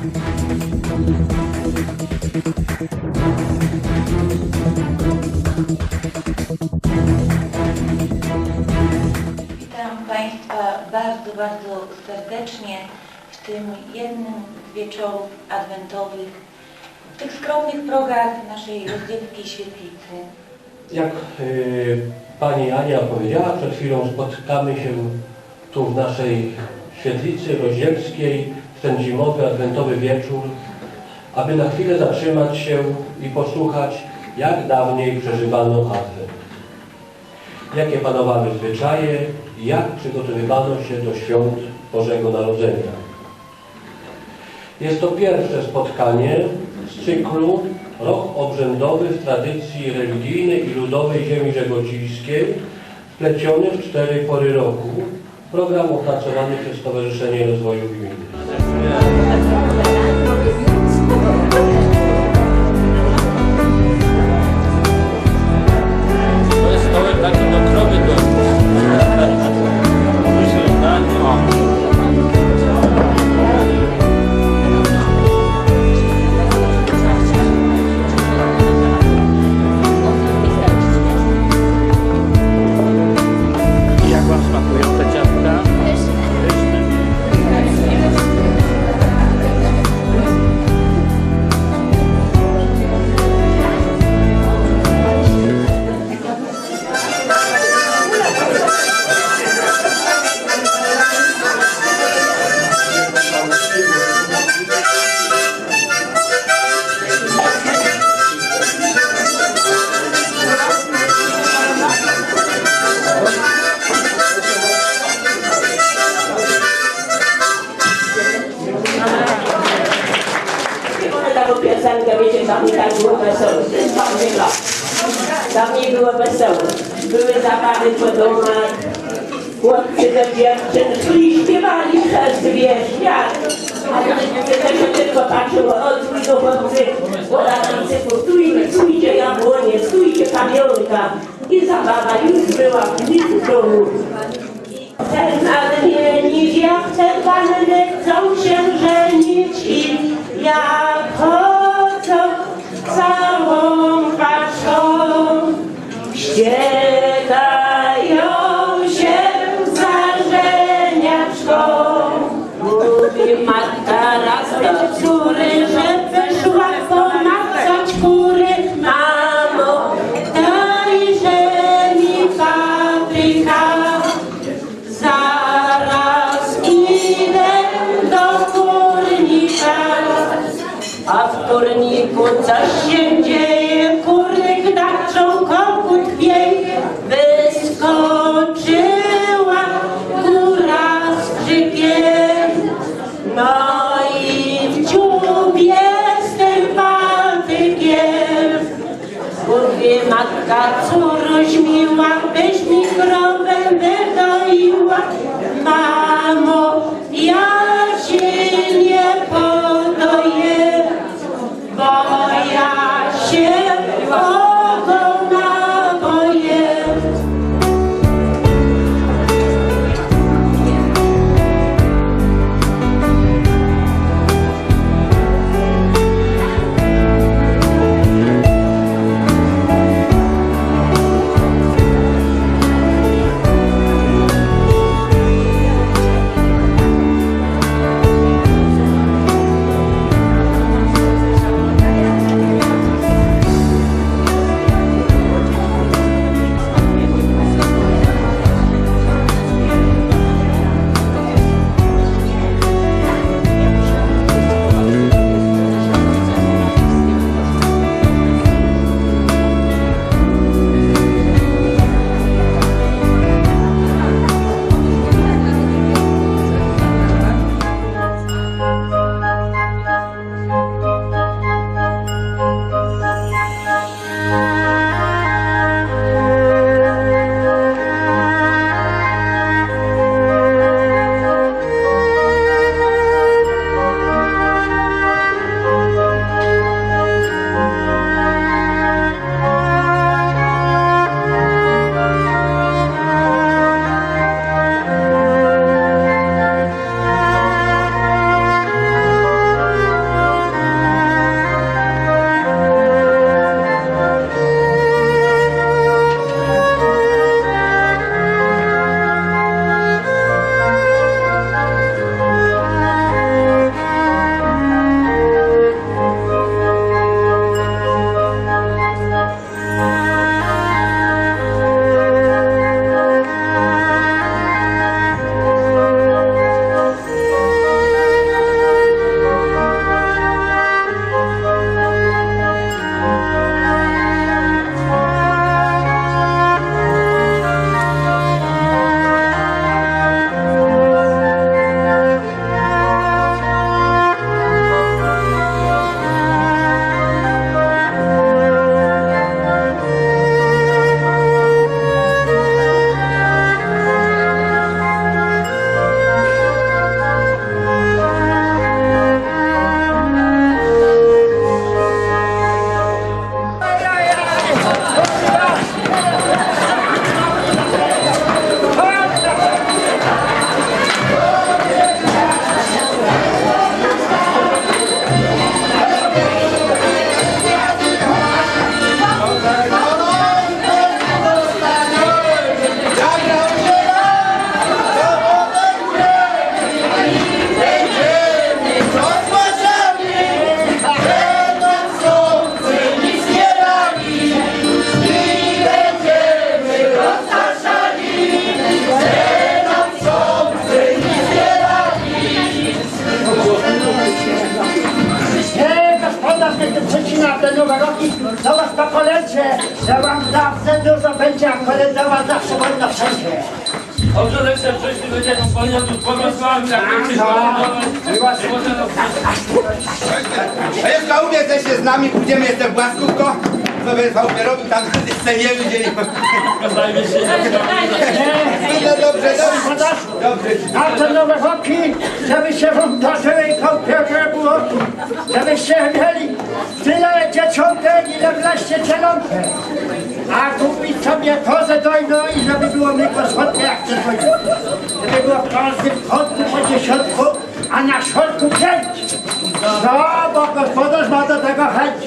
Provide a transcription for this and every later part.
Witam Państwa bardzo, bardzo serdecznie w tym jednym z wieczorów adwentowych, w tych skromnych progach naszej rozdzielskiej świetlicy. Jak y, pani Ania powiedziała, przed chwilą spotkamy się tu w naszej świetlicy rozdzielskiej ten zimowy, adwentowy wieczór, aby na chwilę zatrzymać się i posłuchać, jak dawniej przeżywano adwent. Jakie panowały zwyczaje i jak przygotowywano się do świąt Bożego Narodzenia. Jest to pierwsze spotkanie z cyklu Rok Obrzędowy w tradycji religijnej i ludowej ziemi żegodzińskiej, wpleciony w cztery pory roku. Program opracowany przez Stowarzyszenie Rozwoju Gminy. Była w domu. Chcę nadmienić, jak te panny chcą się żenić i jak chodzą całą paczką, ściekają ragazzi. A jeszcze umie też się z nami, pójdziemy jeszcze w Błaskówko, sobie Wałbierowi tam sceniemy, się No dobrze, dobrze, dobrze. A te nowe chłopki, żeby się wam darzyły i kąpiele było, żebyście mieli tyle dzieciątek, ile wleście cielątek. A kupić sobie kozę dojną i żeby było mleko słodkie jak te dojne. Żeby było w każdym kątku po dziesiątku, a na środku pięć. No, bo gospodarz ma do tego chęć.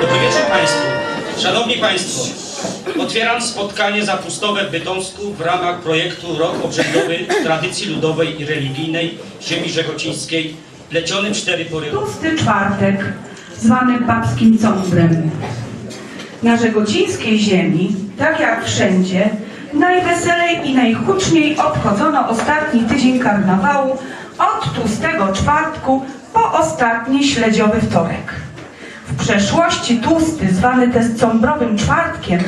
Dobry wieczór Państwu. Szanowni Państwo, otwieram spotkanie zapustowe w Bytomsku w ramach projektu Rok Obrzędowy Tradycji Ludowej i Religijnej Ziemi Żegocińskiej pleciony w cztery pory. Tłusty czwartek, zwany babskim cąbrem. Na żegocińskiej ziemi, tak jak wszędzie, najweselej i najhuczniej obchodzono ostatni tydzień karnawału od tłustego czwartku po ostatni śledziowy wtorek. Przeszłości tłusty, zwany też cąbrowym czwartkiem,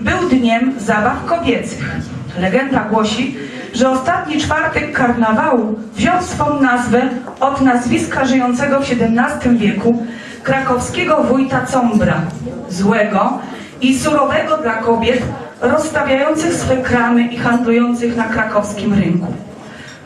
był dniem zabaw kobiecych. Legenda głosi, że ostatni czwartek karnawału wziął swą nazwę od nazwiska żyjącego w XVII wieku krakowskiego wójta Combra, złego i surowego dla kobiet rozstawiających swe kramy i handlujących na krakowskim rynku.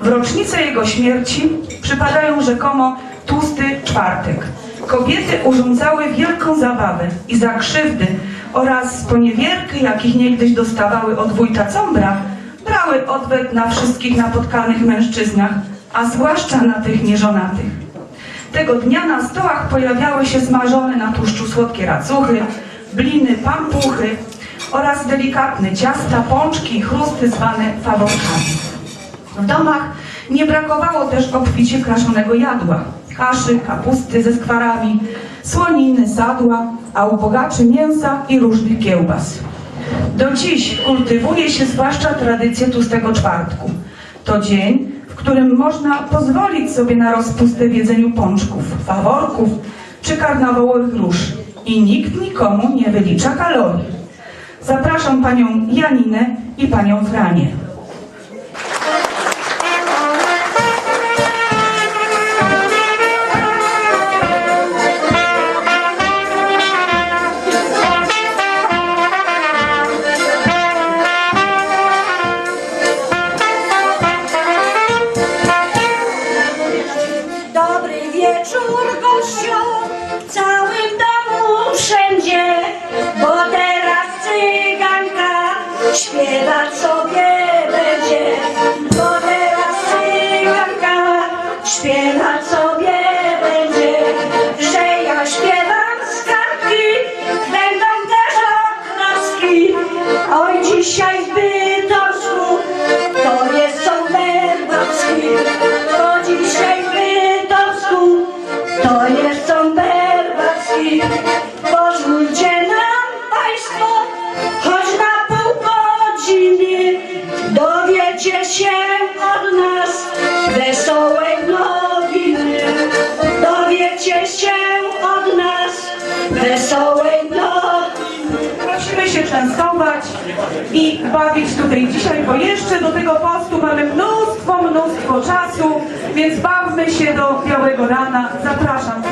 W rocznicę jego śmierci przypadają rzekomo tłusty czwartek. Kobiety urządzały wielką zabawę i za krzywdy oraz poniewierkę, jakich niegdyś dostawały od wójta Combra, brały odwet na wszystkich napotkanych mężczyznach, a zwłaszcza na tych nieżonatych. Tego dnia na stołach pojawiały się smażone na tłuszczu słodkie racuchy, bliny, pampuchy oraz delikatne ciasta, pączki chrusty zwane faworkami. W domach nie brakowało też obficie kraszonego jadła, kaszy, kapusty ze skwarami, słoniny, sadła, a u bogaczy mięsa i różnych kiełbas. Do dziś kultywuje się zwłaszcza tradycję tłustego czwartku. To dzień, w którym można pozwolić sobie na rozpustę w jedzeniu pączków, faworków czy karnawałowych róż i nikt nikomu nie wylicza kalorii. Zapraszam panią Janinę i panią Franię. Dzisiaj w i bawić tutaj dzisiaj, bo jeszcze do tego postu mamy mnóstwo, mnóstwo czasu, więc bawmy się do białego rana. Zapraszam.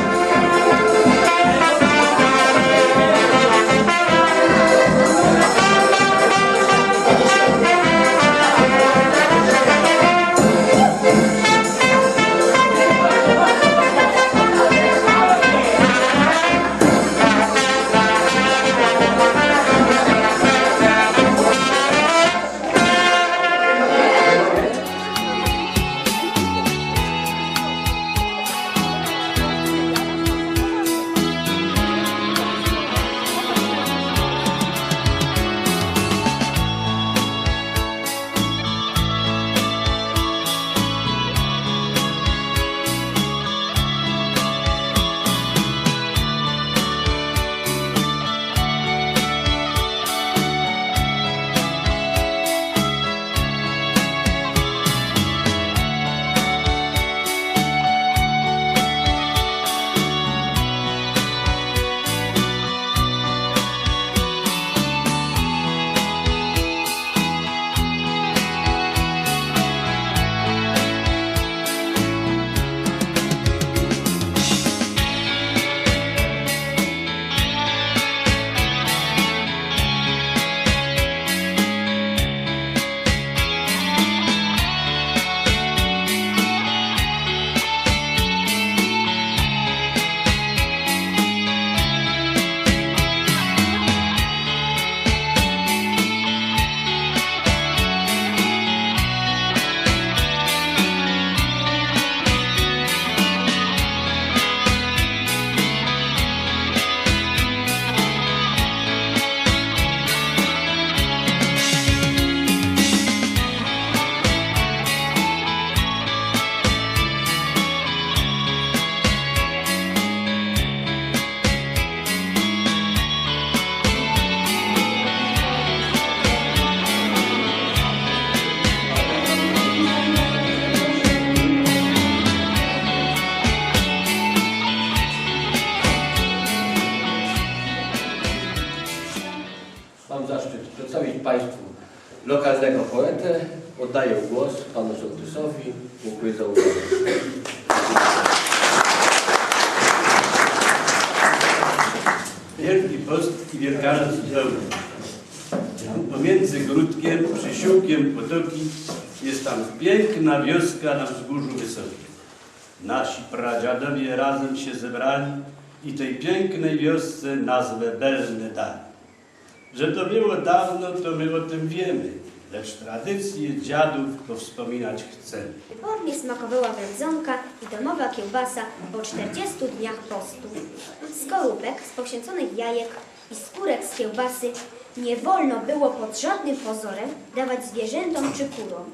Oddaję głos Panu Sołtysowi. Dziękuję za uwagę. Wielki Post i Wielkanoc pełny. Pomiędzy Grudkiem, Przysiłkiem, Potoki jest tam piękna wioska na wzgórzu wysokim. Nasi pradziadowie razem się zebrali i tej pięknej wiosce nazwę Belne dali. Że to było dawno, to my o tym wiemy. Lecz tradycje dziadów to wspominać chcemy. Wybornie smakowała wędzonka i domowa kiełbasa po 40 dniach postu. Skorupek z poświęconych jajek i skórek z kiełbasy nie wolno było pod żadnym pozorem dawać zwierzętom czy kurom.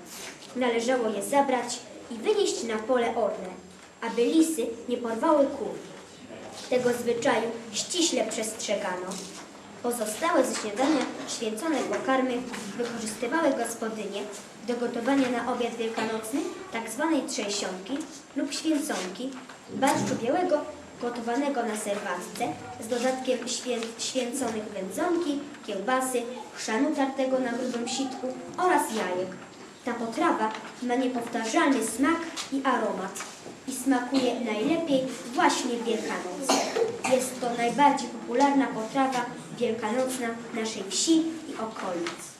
Należało je zabrać i wynieść na pole orne, aby lisy nie porwały kur. Tego zwyczaju ściśle przestrzegano. Pozostałe ze śniadania święcone pokarmy wykorzystywały gospodynie do gotowania na obiad wielkanocny tak zwanej trzęsionki lub święconki, barszczu białego gotowanego na serwatce z dodatkiem świę, święconych wędzonki, kiełbasy, chrzanu tartego na grubym sitku oraz jajek. Ta potrawa ma niepowtarzalny smak i aromat i smakuje najlepiej właśnie w Wielkanoc. Jest to najbardziej popularna potrawa wielkanocna naszej wsi i okolic.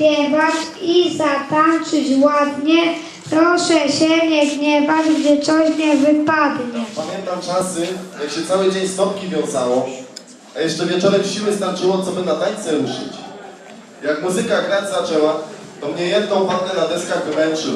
Zaśpiewać i zatańczyć ładnie. Proszę się nie gniewać, gdy coś nie wypadnie. Pamiętam czasy, jak się cały dzień stopki wiązało, a jeszcze wieczorem siły starczyło, co by na tańce ruszyć. Jak muzyka grać zaczęła, to mnie jedną pannę na deskach wymęczył.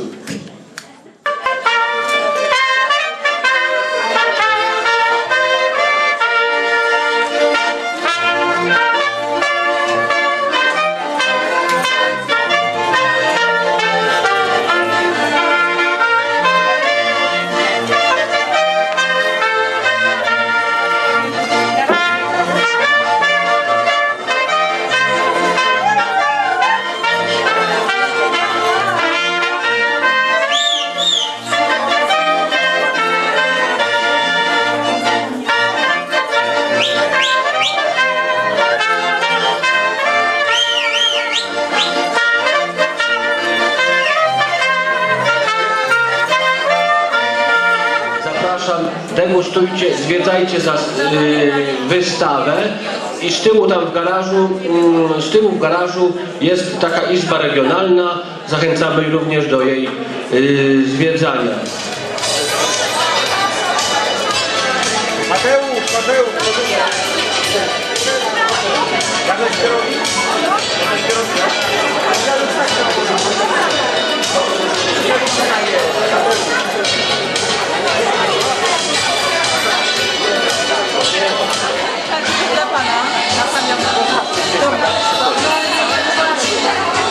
I z tyłu tam w garażu, mm, z tyłu w garażu jest taka izba regionalna, zachęcamy również do jej y, zwiedzania. Mateusz, Mateusz, Jak to się robi? Jak to się robi? Dla pana, na panią.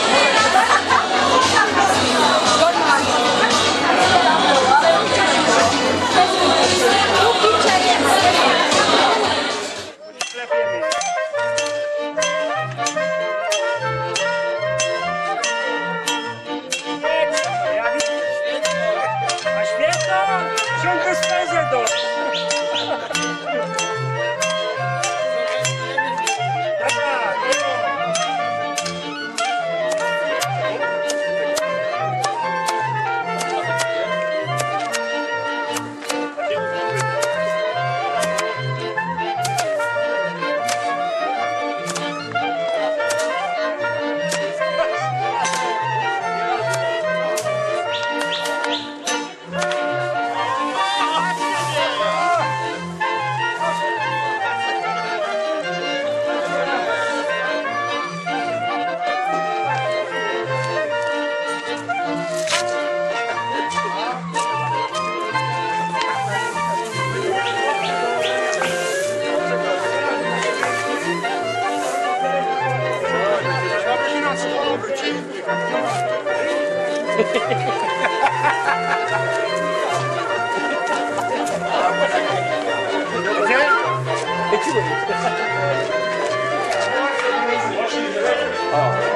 어.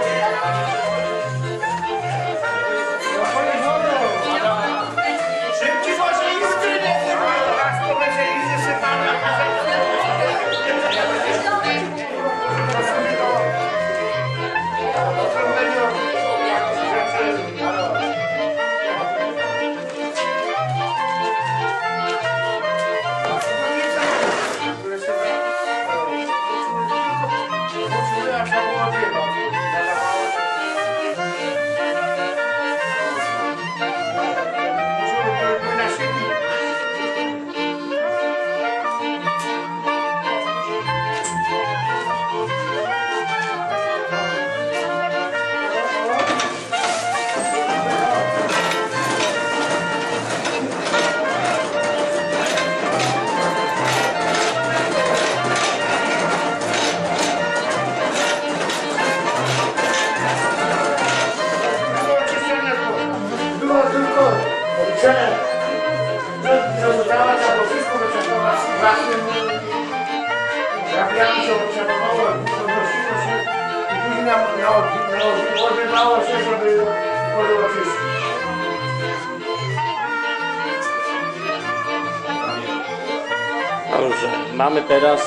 Teraz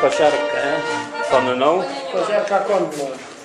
kosiarkę konną. Kozerka konna.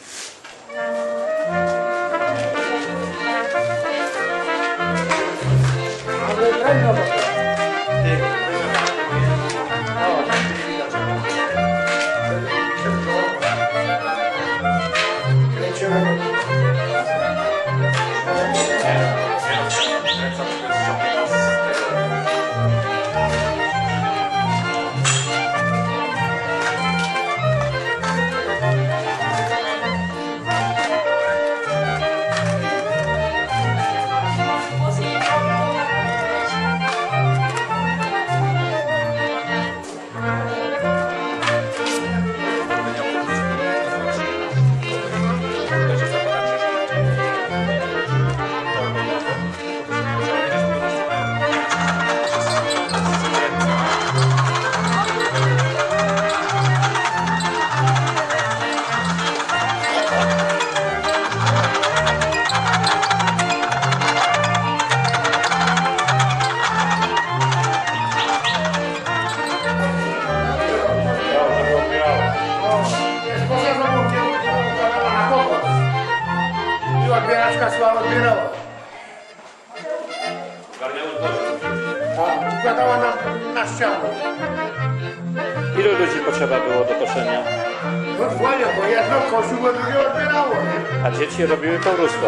się robiły po rusku.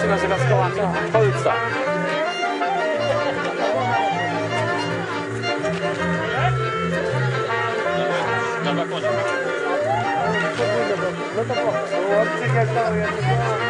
się nazywa szkoła Holca. No to po prostu, od